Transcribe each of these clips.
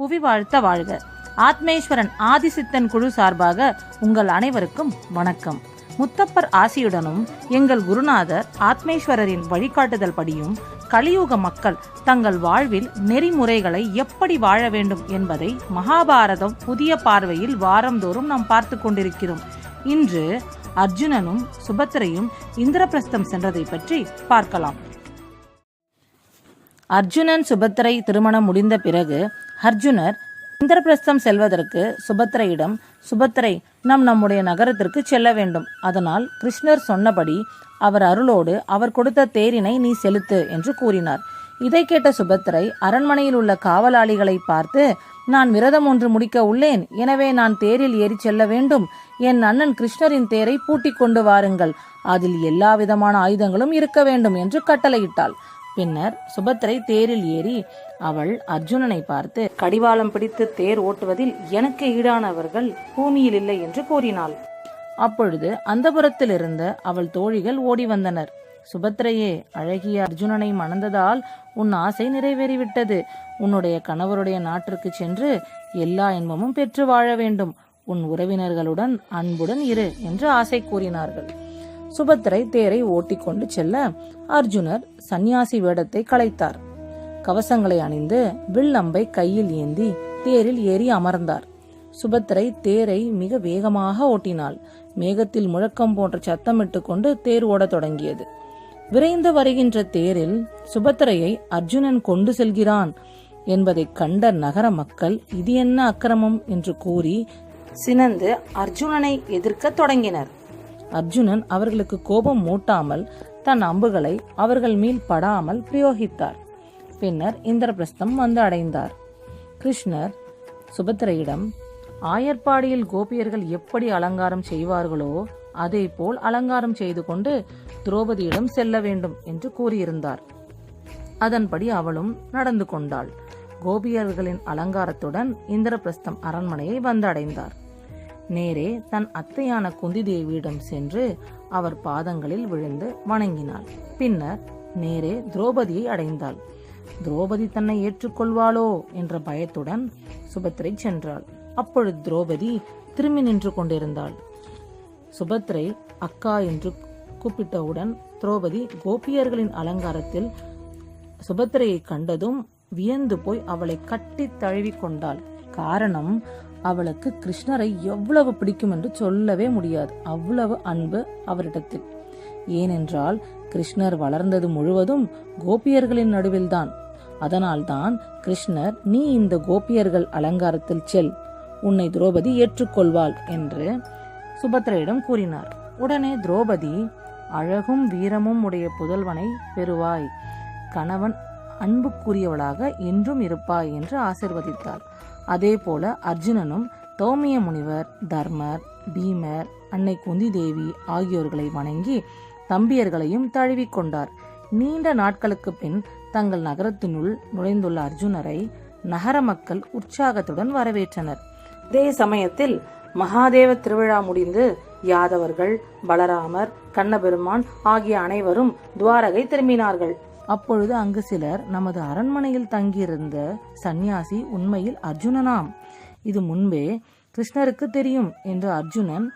புவி வாழ்த்த வாழ்க. ஆத்மேஸ்வரன் ஆதிசித்தன் குழு சார்பாக உங்கள் அனைவருக்கும் வணக்கம். முத்தப்பர் ஆசியுடனும் எங்கள் குருநாதர் ஆத்மேஸ்வரரின் வழிகாட்டுதல் படியும் கலியுக மக்கள் தங்கள் வாழ்வில் நெறிமுறைகளை எப்படி வாழ வேண்டும் என்பதை மகாபாரதம் புதிய பார்வையில் வாரந்தோறும் நாம் பார்த்து கொண்டிருக்கிறோம். இன்று அர்ஜுனனும் சுபத்திரையும் இந்திரபிரஸ்தம் சென்றதை பற்றி பார்க்கலாம். அர்ஜுனன் சுபத்திரை திருமணம் முடிந்த பிறகு அர்ஜுனர் இந்திரபிரஸ்தம் செல்வதற்கு சுபத்திரையிடம் சுபத்திரை நாம் நம்முடைய நகரத்திற்கு செல்ல வேண்டும். அதனால் கிருஷ்ணர் சொன்னபடி அவர் அருளோடு அவர் கொடுத்த தேரினை நீ செலுத்து என்று கூறினார். இதை கேட்ட சுபத்திரை அரண்மனையில் உள்ள காவலாளிகளை பார்த்து நான் விரதம் ஒன்று முடிக்க உள்ளேன். எனவே நான் தேரில் ஏறி செல்ல வேண்டும். என் அண்ணன் கிருஷ்ணரின் தேரை பூட்டிக் கொண்டு வாருங்கள். அதில் எல்லா விதமான ஆயுதங்களும் இருக்க வேண்டும் என்று கட்டளையிட்டாள். பின்னர் சுபத்திரை தேரில் ஏறி அவள் அர்ஜுனனை பார்த்து கடிவாளம் பிடித்து தேர் ஓட்டுவதில் எனக்கு ஈடானவர்கள் பூமியில் இல்லை என்று கூறினாள். அப்பொழுது அந்தபுரத்தில் இருந்த அவள் தோழிகள் ஓடி வந்தனர். சுபத்திரையே அழகிய அர்ஜுனனை மணந்ததால் உன் ஆசை நிறைவேறிவிட்டது. உன்னுடைய கணவருடைய நாட்டிற்கு சென்று எல்லா இன்பமும் பெற்று வாழ வேண்டும். உன் உறவினர்களுடன் அன்புடன் இரு என்று ஆசை கூறினார்கள். சுபத்திரை தேரை ஓட்டிக்கொண்டு செல்ல அர்ஜுனர் சந்நியாசி வேடத்தை களைத்தார். கவசங்களை அணிந்து வில்லம்பை கையில் ஏந்தி தேரில் ஏறி அமர்ந்தார். சுபத்திரை தேரை மிக வேகமாக ஓட்டினாள். மேகத்தில் முழக்கம் போன்ற சத்தமிட்டு கொண்டு தேர் ஓடத் தொடங்கியது. விரைந்து வருகின்ற தேரில் சுபத்திரையை அர்ஜுனன் கொண்டு செல்கிறான் என்பதைக் கண்ட நகர மக்கள் இது என்ன அக்கிரமம் என்று கூறி சினந்து அர்ஜுனனை எதிர்க்க தொடங்கினர். அர்ஜுனன் அவர்களுக்கு கோபம் மூட்டாமல் தன் அம்புகளை அவர்கள் மேல் படாமல் பிரயோகித்தார். பின்னர் இந்திரபிரஸ்தம் வந்து அடைந்தார். கிருஷ்ணர் சுபத்திரையிடம் ஆயர்பாடியில் கோபியர்கள் எப்படி அலங்காரம் செய்வார்களோ அதே போல் அலங்காரம் செய்து கொண்டு திரௌபதியிடம் செல்ல வேண்டும் என்று கூறியிருந்தார். அதன்படி அவளும் நடந்து கொண்டாள். கோபியர்களின் அலங்காரத்துடன் இந்திரபிரஸ்தம் அரண்மனையை வந்தடைந்தார். நேரே தன் அத்தையான குந்தி தேவியிடம் சென்று அவர் பாதங்களில் விழுந்து வணங்கினாள். பின்னர் நேரே திரௌபதியை அடைந்தாள். திரௌபதி தன்னை ஏற்றுக்கொள்வாளோ என்ற பயத்துடன் சுபத்திரை சென்றாள். அப்பொழுது திரௌபதி திரும்பி நின்று கொண்டிருந்தாள். சுபத்ரை அக்கா என்று கூப்பிட்டவுடன் திரௌபதி கோபியர்களின் அலங்காரத்தில் சுபத்திரையை கண்டதும் வியந்து போய் அவளை கட்டி தழுவி கொண்டாள். காரணம் அவளுக்கு கிருஷ்ணரை எவ்வளவு பிடிக்கும் என்று சொல்லவே முடியாது. அவ்வளவு அன்பு அவரிடத்தில். ஏனென்றால் கிருஷ்ணர் வளர்ந்தது முழுவதும் கோபியர்களின் நடுவில்தான். அதனால்தான் கிருஷ்ணர் நீ இந்த கோபியர்கள் அலங்காரத்தில் செல் உன்னை துரோபதி ஏற்றுக்கொள்வாள் என்று சுபத்ரையிடம் கூறினார். உடனே துரோபதி அழகும் வீரமும் உடைய புதல்வனை பெறுவாய். கணவன் அன்புக்குரியவளாக என்றும் இருப்பாய் என்று ஆசிர்வதித்தாள். அதே போல அர்ஜுனனும் தௌமிய முனிவர் தர்மர் பீமர் அன்னை குந்தி தேவி ஆகியோர்களை வணங்கி தம்பியர்களையும் தழுவிக்கொண்டார் நீண்ட நாட்களுக்கு பின் தங்கள் நகரத்தினுள் நுழைந்துள்ள அர்ஜுனரை நகர மக்கள் உற்சாகத்துடன் வரவேற்றனர். இதே சமயத்தில் மகாதேவ திருவிழா முடிந்து யாதவர்கள் பலராமர் கண்ணபெருமான் ஆகிய அனைவரும் துவாரகை திரும்பினார்கள். அப்பொழுது அங்கு சிலர் நமது அரண்மனையில் தங்கியிருந்த சந்நியாசி உண்மையில் அர்ஜுனனாம். இது முன்பே கிருஷ்ணருக்கு தெரியும் என்று அர்ஜுனன்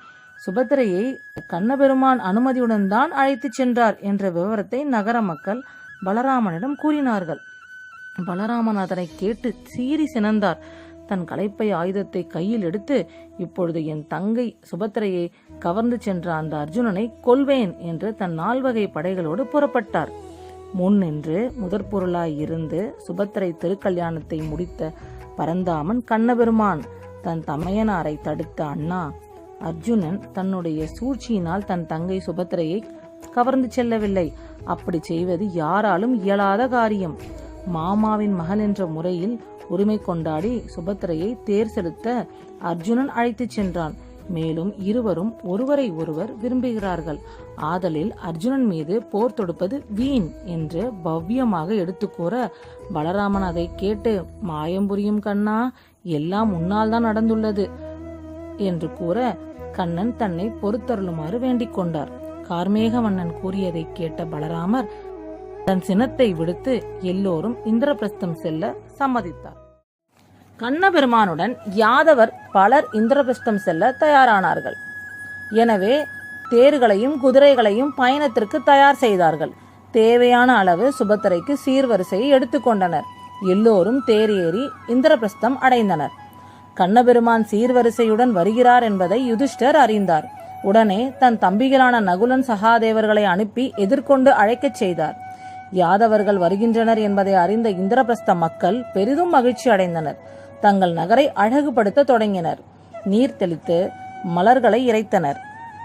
சுபத்திரையை கண்ணபெருமான் அனுமதியுடன் தான் அழைத்துச் சென்றார் என்ற விவரத்தை நகர மக்கள் பலராமனிடம் கூறினார்கள். பலராமன் அதனை கேட்டு சீறி சினந்தார். தன் களைப்பை ஆயுதத்தை கையில் எடுத்து இப்பொழுது என் தங்கை சுபத்திரையை கவர்ந்து சென்ற அந்த அர்ஜுனனை கொல்வேன் என்று தன் நால்வகை படைகளோடு புறப்பட்டார். முன் நின்று முதற் இருந்து சுபத்திரை திருக்கல்யாணத்தை முடித்த பரந்தாமன் கண்ணபெருமான் தன் தமையனாரை தடுத்த அண்ணா அர்ஜுனன் தன்னுடைய சூழ்ச்சியினால் தன் தங்கை சுபத்திரையை கவர்ந்து செல்லவில்லை. அப்படி செய்வது யாராலும் இயலாத காரியம். மாமாவின் மகள் என்ற முறையில் உரிமை கொண்டாடி சுபத்திரையை தேர் செலுத்த அர்ஜுனன் அழைத்துச் சென்றான். மேலும் இருவரும் ஒருவரை ஒருவர் விரும்புகிறார்கள். ஆதலில் அர்ஜுனன் மீது போர் தொடுப்பது வீண் என்று பவ்யமாக எடுத்துக்கூற பலராமன் அதை கேட்டு மாயம் புரியும் கண்ணா எல்லாம் உன்னால் தான் நடந்துள்ளது என்று கூற கண்ணன் தன்னை பொறுத்தருளுமாறு வேண்டிக் கொண்டார். கார்மேகவண்ணன் கூறியதை கேட்ட பலராமர் தன் சினத்தை விடுத்து எல்லோரும் இந்திரபிரஸ்தம் செல்ல சம்மதித்தார். கண்ணபெருமானுடன் யாதவர் பலர் இந்திரபிரஸ்தம் செல்ல தயாரானார்கள். எனவே தேர்களையும் குதிரைகளையும் பயணத்திற்கு தயார் செய்தார்கள். தேவையான அளவு சுபத்திரைக்கு சீர்வரிசையை எடுத்துக்கொண்டனர் எல்லோரும் தேர் ஏறி இந்திரபிரஸ்தம் அடைந்தனர். கண்ணபெருமான் சீர்வரிசையுடன் வருகிறார் என்பதை யுதிஷ்டர் அறிந்தார். உடனே தன் தம்பிகளான நகுலன் சகாதேவர்களை அனுப்பி எதிர்கொண்டு அழைக்கச் செய்தார். யாதவர்கள் வருகின்றனர் என்பதை அறிந்த இந்திரபிரஸ்த மக்கள் பெரிதும் மகிழ்ச்சி அடைந்தனர். தங்கள் நகரை அழகுபடுத்த தொடங்கினர். நீர் தெளித்து மலர்களை இறைத்தனர்.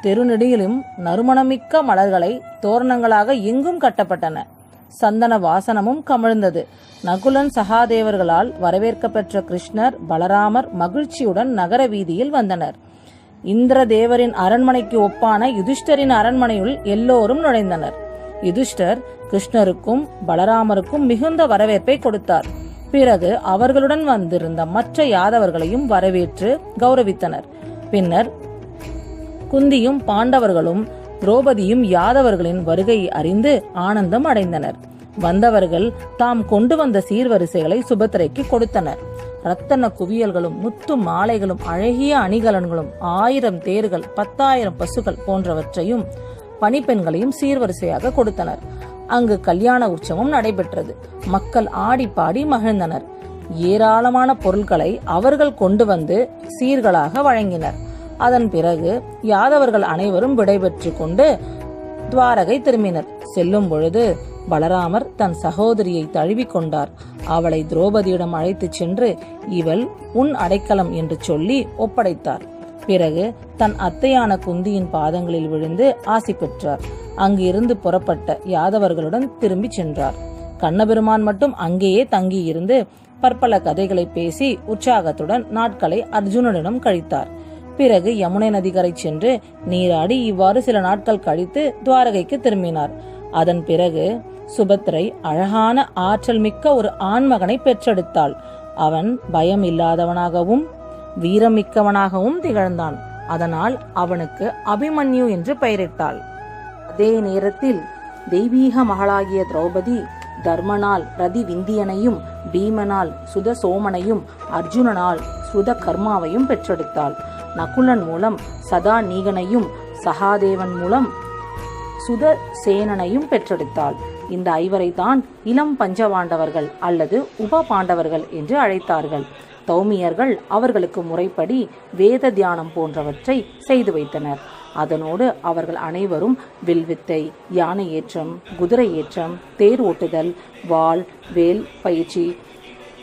தெருநெடியிலும் நறுமணமிக்க மலர்களை தோரணங்களாக எங்கும் கட்டப்பட்டன. சந்தன வாசனமும் கமிழ்ந்தது. நகுலன் சகாதேவர்களால் வரவேற்கப்பெற்ற கிருஷ்ணர் பலராமர் மகிழ்ச்சியுடன் நகர வீதியில் வந்தனர். இந்திர தேவரின் அரண்மனைக்கு ஒப்பான யுதிஷ்டரின் அரண்மனையுள் எல்லோரும் நுழைந்தனர். யுதிஷ்டர் கிருஷ்ணருக்கும் பலராமருக்கும் மிகுந்த வரவேற்பை கொடுத்தார். பிறகு அவர்களுடன் வந்திருந்த மற்ற யாதவர்களையும் வரவேற்று கௌரவித்தனர். பின்னர் குந்தியும் பாண்டவர்களும் திரௌபதியும் யாதவர்களின் வருகையை அறிந்து ஆனந்தம் அடைந்தனர். வந்தவர்கள் தாம் கொண்டு வந்த சீர்வரிசைகளை சுபத்திரைக்கு கொடுத்தனர். ரத்தன குவியல்களும் முத்து மாலைகளும் அழகிய அணிகலன்களும் ஆயிரம் தேர்கள் பத்தாயிரம் பசுகள் போன்றவற்றையும் பணிப்பெண்களையும் சீர்வரிசையாக கொடுத்தனர். அங்கு கல்யாண உற்சவம் நடைபெற்றது. மக்கள் ஆடி பாடி மகிழ்ந்தனர். ஏராளமான பொருட்களை அவர்கள் கொண்டு வந்து சீர்களாக வழங்கினர். அதன் பிறகு யாதவர்கள் அனைவரும் விடைபெற்று கொண்டு துவாரகை திரும்பினர். செல்லும் பொழுது பலராமர் தன் சகோதரியை தழுவிக்கொண்டார் அவளை திரௌபதியிடம் அழைத்துச் சென்று இவள் உன் அடைக்கலம் என்று சொல்லி ஒப்படைத்தார். பிறகு தன் அத்தையான குந்தியின் பாதங்களில் விழுந்து ஆசி பெற்றார். அங்கு இருந்து புறப்பட்ட யாதவர்களுடன் திரும்பிச் சென்றார். கண்ணபெருமான் மட்டும் அங்கேயே தங்கியிருந்து பற்பல கதைகளை பேசி உற்சாகத்துடன் நாட்களை அர்ஜுனனிடம் கழித்தார். பிறகு யமுனை நதிகரை சென்று நீராடி இவ்வாறு சில நாட்கள் கழித்து துவாரகைக்கு திரும்பினார். அதன் பிறகு சுபத்ரை அழகான ஆற்றல் மிக்க ஒரு ஆண்மகனை பெற்றெடுத்தாள். அவன் பயம் இல்லாதவனாகவும் வீரமிக்கவனாகவும் திகழ்ந்தான். அதனால் அவனுக்கு அபிமன்யு என்று பெயரிட்டாள். அதே நேரத்தில் தெய்வீக மகளாகிய திரௌபதி தர்மனால் ரதி விந்தியனையும் பீமனால் சுத சோமனையும் அர்ஜுனனால் சுத கர்மாவையும் பெற்றெடுத்தாள். நகுலன் மூலம் சதா நீகனையும் சகாதேவன் மூலம் சுத சேனனையும் பெற்றெடுத்தாள். இந்த ஐவரை தான் இளம் பஞ்சபாண்டவர்கள் அல்லது உப பாண்டவர்கள் என்று அழைத்தார்கள். தௌமியர்கள் அவர்களுக்கு முறைப்படி வேத தியானம் போன்றவற்றை செய்து வைத்தனர். அதனோடு அவர்கள் அனைவரும் வில்வித்தை யானை ஏற்றம் குதிரை ஏற்றம் தேர் ஓட்டுதல் வாள் வேல் பயிற்சி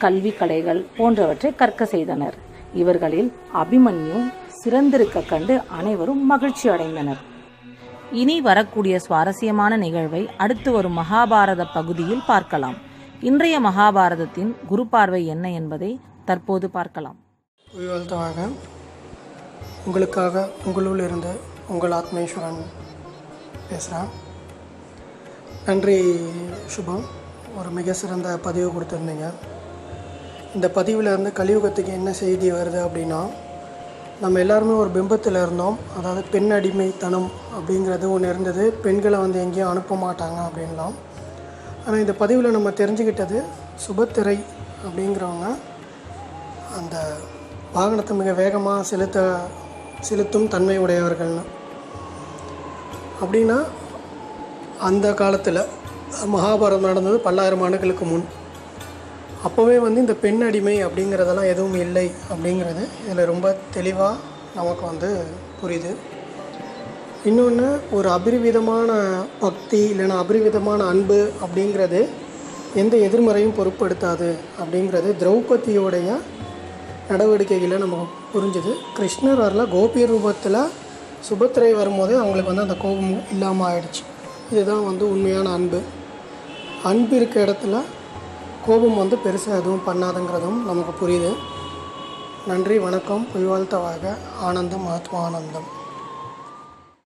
கல்வி கலைகள் போன்றவற்றை கற்க செய்தனர். இவர்களில் அபிமன்யு சிறந்திருக்க கண்டு அனைவரும் மகிழ்ச்சி அடைந்தனர். இனி வரக்கூடிய சுவாரஸ்யமான நிகழ்வை அடுத்து வரும் மகாபாரத பகுதியில் பார்க்கலாம். இன்றைய மகாபாரதத்தின் குரு பார்வை என்ன என்பதை தற்போது பார்க்கலாம். உயர்த்தவாக உங்களுக்காக உங்களுள் இருந்து உங்கள் ஆத்மேஸ்வரன் பேசுகிறேன் நன்றி சுபம். ஒரு மிக சிறந்த பதிவு கொடுத்துருந்தீங்க. இந்த பதிவில் இருந்து கலியுகத்துக்கு என்ன செய்தி வருது அப்படின்னா நம்ம எல்லாருமே ஒரு பிம்பத்தில் இருந்தோம். அதாவது பெண் அடிமைத்தனம் அப்படிங்கிறது ஒன்று இருந்தது. பெண்களை வந்து எங்கேயும் அனுப்ப மாட்டாங்க அப்படின்லாம். ஆனால் இந்த பதிவில் நம்ம தெரிஞ்சுக்கிட்டது சுபத்திரை அப்படிங்கிறவங்க அந்த வாகனத்தை மிக வேகமாக செலுத்த செலுத்தும் தன்மை உடையவர்கள்னு அப்படின்னா அந்த காலத்தில் மகாபாரதம் நடந்தது பல்லாயிரம் ஆண்டுகளுக்கு முன். அப்போவே வந்து இந்த பெண் அடிமை அப்படிங்கிறதெல்லாம் எதுவும் இல்லை அப்படிங்கிறது இதில் ரொம்ப தெளிவாக நமக்கு வந்து புரியுது. இன்னொன்று ஒரு அபரிவிதமான பக்தி இல்லைன்னா அபரிவிதமான அன்பு அப்படிங்கிறது எந்த எதிர்மறையும் பொருட்படுத்தாது அப்படிங்கிறது திரௌபதியோடைய நடவடிக்கைகளை நமக்கு புரிஞ்சுது. கிருஷ்ணர் வரல கோபி ரூபத்தில் சுபத்திரை வரும்போதே அவங்களுக்கு வந்து அந்த கோபம் இல்லாமல் ஆயிடுச்சு. இதுதான் வந்து உண்மையான அன்பு. அன்பு இருக்க இடத்துல கோபம் வந்து பெருசாக எதுவும் பண்ணாதுங்கிறதும் நமக்கு புரியுது. நன்றி வணக்கம். புய்வாழ்த்தவாக ஆனந்தம் ஆத்மா ஆனந்தம்